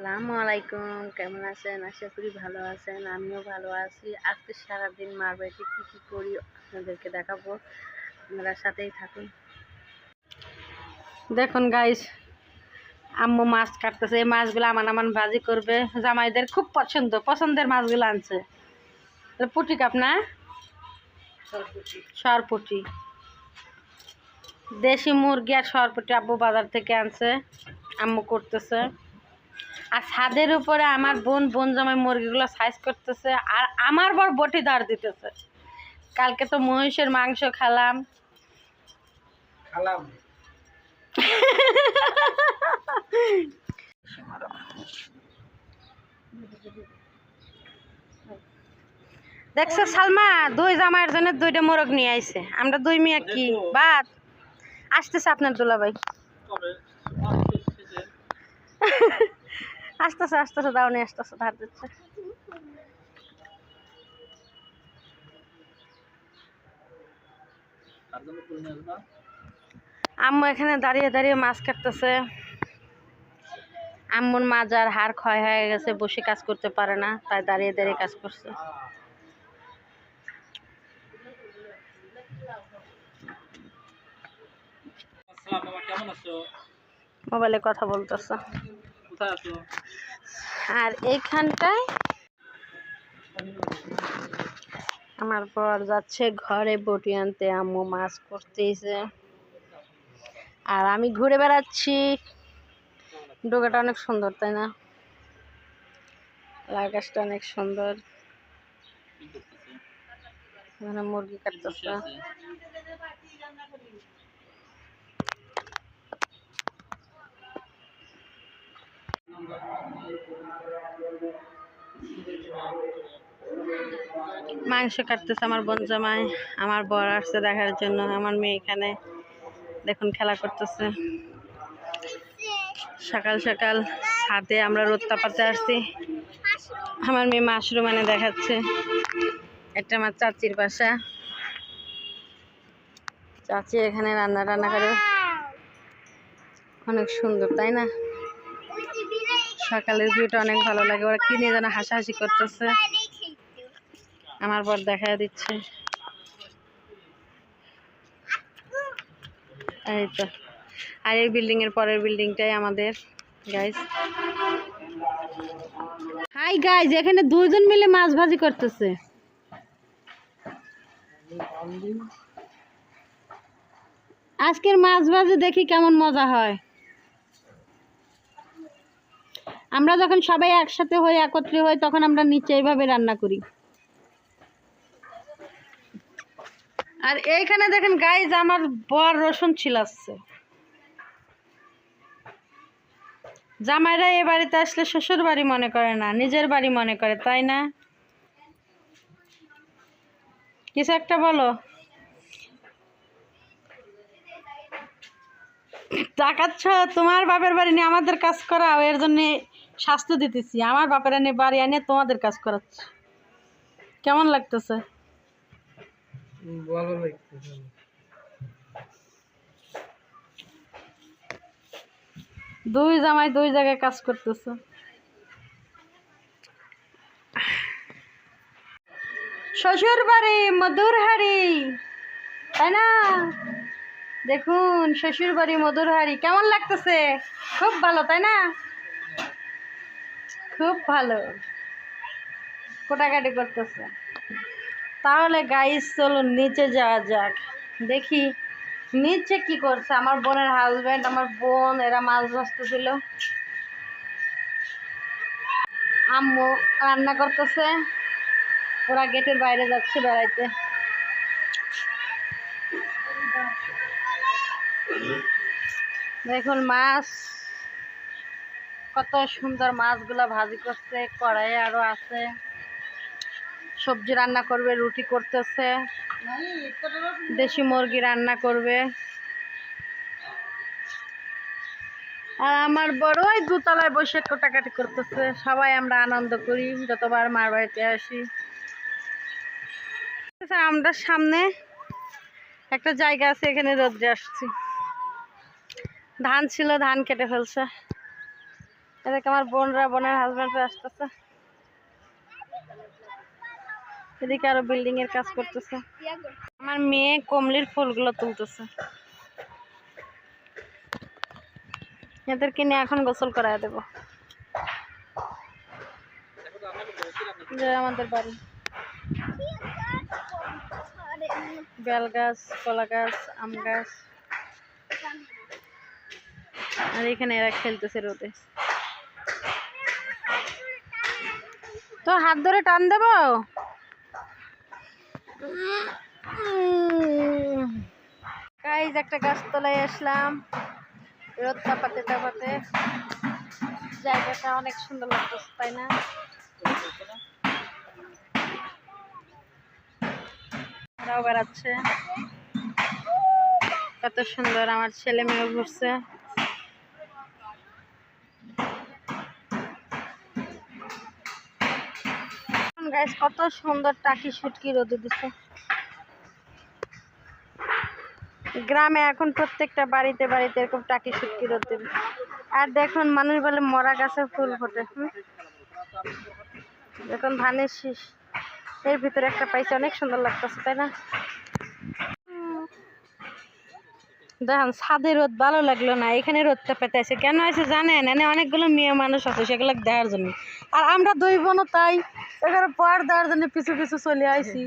আসসালামু আলাইকুম, কেমন আছেন? আশা করি ভালো আছেন, আমিও ভালো আছি। আজকে সারাদিন মার বাড়িতে কী কী করি আপনাদেরকে দেখাবো। আপনারা সাথেই থাকুন। দেখুন গাইস আম্মু মাছ কাটতেছে। এই মাছগুলো আমান আমান ভাজি করবে। জামাইদের খুব পছন্দ, পছন্দের মাছগুলো আনছে। পুটি কাপ না? সরপুটি। দেশি মুরগি আর সরপুটি আব্বু বাজার থেকে আনছে, আম্মু করতেছে। আর ছাদের উপরে আমার বোন বোন জামাই মুরগিগুলো সাইজ করতেছে আর আমার বর বটি দাঁড় দিতেছে। কালকে তো মহিষের মাংস খেলাম। খালাম। দেখছ সালমা? দুই জামাইয়ের জন্য দুইটা মোরগ নিয়ে আইছে। আমরা দুই মেয়ে কি? বাদ। আসতেছে আপনার দুলাভাই। আসতেছে আসতেছে দাও নিয়ে আসতেছে ধার দিচ্ছে। আম্মু এখানে দাঁড়িয়ে দাঁড়িয়ে মাছ কাটতেছে। আম্মুর মাজার হাড় ক্ষয় হয়ে গেছে বসে কাজ করতে পারে না তাই দাঁড়িয়ে দাঁড়িয়ে কাজ করছে। মোবাইলে কথা বলতেছে। কোথায় আছো? আর এইখানটায় আমার বর যাচ্ছে ঘরে বটি আনতে, আম্মু মাছ করতেইছে আর আমি ঘুরে বেড়াচ্ছি। ডোকাটা অনেক সুন্দর, তাই না? গাছটা অনেক সুন্দর। করতেছো মুরগি কাটতেছে। মাংস কাটতেছে আমার বোন জামাই, আমার বর আসছে দেখার জন্য, আমার মেয়ে এখানে। দেখুন খেলা করতেছে। সকাল সকাল ছাদে আমরা রোদ তাপাতে আসছি। আমার মেয়ে মাশরুম এনে দেখাচ্ছে। এটা আমার চাচির বাসা। চাচি এখানে রান্না টান্না করে। অনেক সুন্দর, তাই না? সকালের ভিউটা অনেক ভালো লাগে। ওরা কি নিয়ে যেন হাসাহাসি করতেছে। আমার বর দেখা দিচ্ছে। এই তো। আর এই বিল্ডিং এর পরের বিল্ডিংটাই আমাদের গাইস হাই গাইস এখানে দুইজন মিলে মাছ ভাজি করতেছে। আজকের মাছ ভাজি দেখি কেমন মজা হয়। আমরা যখন সবাই একসাথে হই, একত্রে হই, তখন আমরা নিচে এইভাবে রান্না করি। আর এইখানে দেখেন গাইজ আমার বর রসুন ছিলাচ্ছে। জামাইরা এ বাড়িতে আসলে শ্বশুর বাড়ি মনে করে না, নিজের বাড়ি মনে করে, তাই না? কিছু একটা বলো। তাকাচ্ছ, তোমার বাপের বাড়ি নিয়ে আমাদের কাজ করাও, এর জন্য শাস্তি দিতেছি। আমার বাপের এনে বাড়ি এনে তোমাদের কাজ করাচ্ছি। কেমন লাগতেছে? ভালো লাগতেছে। দুই জামাই দুই জায়গায় কাজ করতেছে। শ্বশুর বাড়ি মধুর হাড়ি। তাই না? দেখুন শ্বশুর বাড়ি মধুর হাড়ি। কেমন লাগতেছে? খুব ভালো তাই না? খুব ভালো। কোটাকাটি করতেছে। তাহলে গাইস চলুন নিচে যাওয়া যাক। দেখি নিচে কি করছে? আমার বোনের হাজব্যান্ড আমার বোন, এরা মাছ ভাজতেছিল আম্মু রান্না করতেছে। ওরা গেটের বাইরে যাচ্ছে বেড়াইতে। দেখুন মাছ। কত সুন্দর মাছগুলা ভাজি করছে, কড়াইয়ে আরও আছে। সবজি রান্না করবে, রুটি করতেছে। দেশি মুরগি রান্না করবে। আর আমার বড়ই দুতলায় বসে কোটাকাটি করতেছে। সবাই আমরা আনন্দ করি, যতবার মার বাড়িতে আসি। আমরা সামনে একটা জায়গা আছে, এখানে রোদ্রে আসছি। ধান ছিল, ধান কেটে ফেলছে। এদিকে আমার বোনরা, বোনের হাজব্যান্ডরা আসতেছে। এদিকে আরও বিল্ডিং এর কাজ করতেছে। আমার মেয়ে কমলির ফুলগুলো তুলতেছে। এদেরকে নিয়ে এখন গোসল করায় দেব। আমাদের বাড়ি। বেল গাছ কলা গাছ আম গাছ। আর এখানে এরা খেলতেছে রোদে। তো হাত ধরে টান দেব? গাইজ একটা গাছতলায় আসলাম। রোদ তাপাতে তাপাতে। জায়গাটা অনেক সুন্দর লাগতেছে, তাই না? বেড়াচ্ছে। কত সুন্দর আমার ছেলে মেয়ে ঘুরছে। গাইস কত সুন্দর টাকি সুটকি রোদে দিছে গ্রামে এখন প্রত্যেকটা বাড়িতে বাড়িতে এরকম টাকি সুটকি রোদ আর দেখুন, মানুষ বলে মরা গাছে ফুল ফোটে? দেখুন, ধানের শীষ এর ভিতরে একটা পাইছে, অনেক সুন্দর লাগতেছে, তাই না। দেখেন ছাদে রোদ ভালো লাগল না, এখানে রোদটা পেতে আছে। কেন আছে জানেন? এনে অনেকগুলো মেয়ে মানুষ আছে সেগুলো দেখার জন্য। আর আমরা দুই বোনও তাই, এখানে পর দেওয়ার জন্য পিছু পিছু চলে আইছি।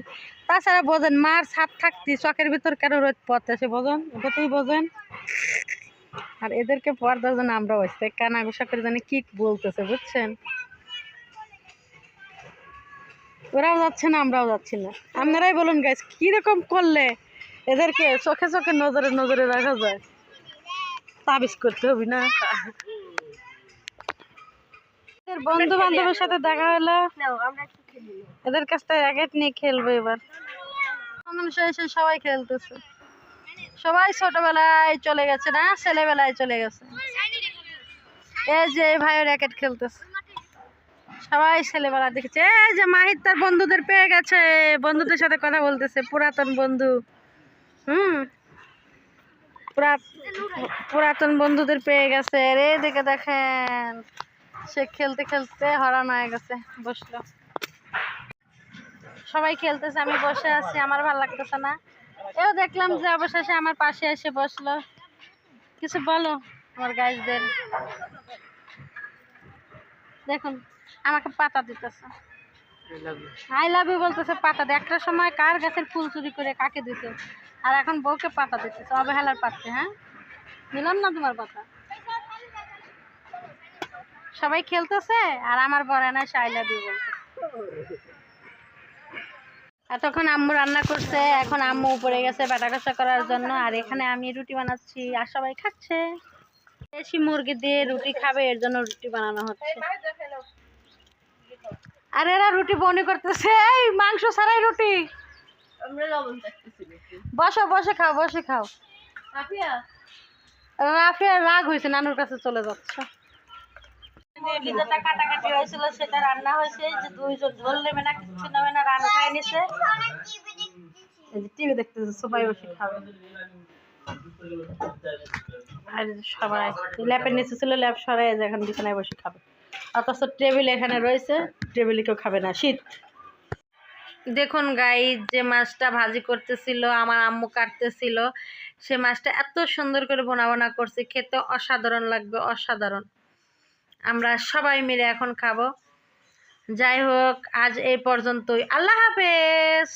তাছাড়া বোঝেন, মার ছাদ থাকতি চকের ভিতর কেন রোদ পড়তেছে বোঝেন? ওটা তুই বোঝেন। আর এদেরকে পর দেওয়ার জন্য আমরাও আসছি কানা গোসা করে জানি কি বলতেছে, বুঝছেন? ওরাও যাচ্ছে না, আমরাও যাচ্ছি না। আপনারাই বলুন গাছ কীরকম করলে? এদেরকে চোখে চোখে নজরে নজরে রাখা যায়। তাবিজ করতে হবে না। এদের বন্ধু বান্ধবের সাথে দেখা হলো। এদের কাছ থেকে র্যাকেট নিয়ে খেলব এবার। সবাই খেলতেছে। সবাই ছোটবেলায় চলে গেছে না? ছেলেবেলায় চলে গেছে। এই যে ভাইও র্যাকেট খেলতেছে। সবাই ছেলেবেলা দেখেছে। এই যে মাহির তার বন্ধুদের পেয়ে গেছে। বন্ধুদের সাথে কথা বলতেছে। পুরাতন বন্ধু। হুম। পুরাতন বন্ধুদের পেয়ে গেছে। রে দেখে দেখেন সে খেলতে খেলতে হরান হয়ে গেছে বসল। সবাই খেলতেছে আমি বসে আছি আমার ভালো লাগতেছে না। এও দেখলাম যে অবশেষে আমার পাশে এসে বসল। কিছু বলো আমার গাইজদের দেখুন আমাকে পাতা দিতেছে। আই লাভ ইউ বলতেছে পাতা দে। একটা সময় কার গাছের ফুল চুরি করে কাকে দিছে? আর এখন বউকে পাতা দিতেছে অবহেলার পাচ্ছে হ্যাঁ? নিলাম না তোমার কথা সবাই খেলতেছে আর আমার বড় না আই দিব এতক্ষণ আম্মু রান্না করছে, এখন আম্মু উপরে গেছে বাটা কষা করার জন্য, আর এখানে আমি রুটি বানাচ্ছি, আর সবাই খাচ্ছে। দেশি মুরগি দিয়ে রুটি খাবে, এর জন্য রুটি বানানো হচ্ছে। আর এরা রুটি বনি করতেছে, এই মাংস ছাড়াই রুটি। বসো বসে খাও বসে খাও। রাফিয়া? রাগ হয়েছে নানুর কাছে চলে যাচ্ছে। যে যেটা কাটাকাটি হয়েছিল সেটা রান্না হয়েছে যে দুইজন ঝোল নেবে না কিছু নেবে না রান্না খাই নিছে। টিভি দেখতেছে সবাই বসে খাবে। আর সবাই ল্যাপের নিচে ছিল ল্যাপ সরাই এখন বিছানায় বসে খাবে। অথচ টেবিল এখানে রয়েছে টেবিলে কেউ খাবে না শীত। দেখুন গাই যে মাছটা ভাজি করতেছিল, আমার আম্মু কাটতেছিল, সে মাছটা এত সুন্দর করে বোনা বোনা করছে, খেতে অসাধারণ লাগবে, অসাধারণ। আমরা সবাই মিলে এখন খাব। যাই হোক, আজ এই পর্যন্তই। আল্লাহ হাফেজ!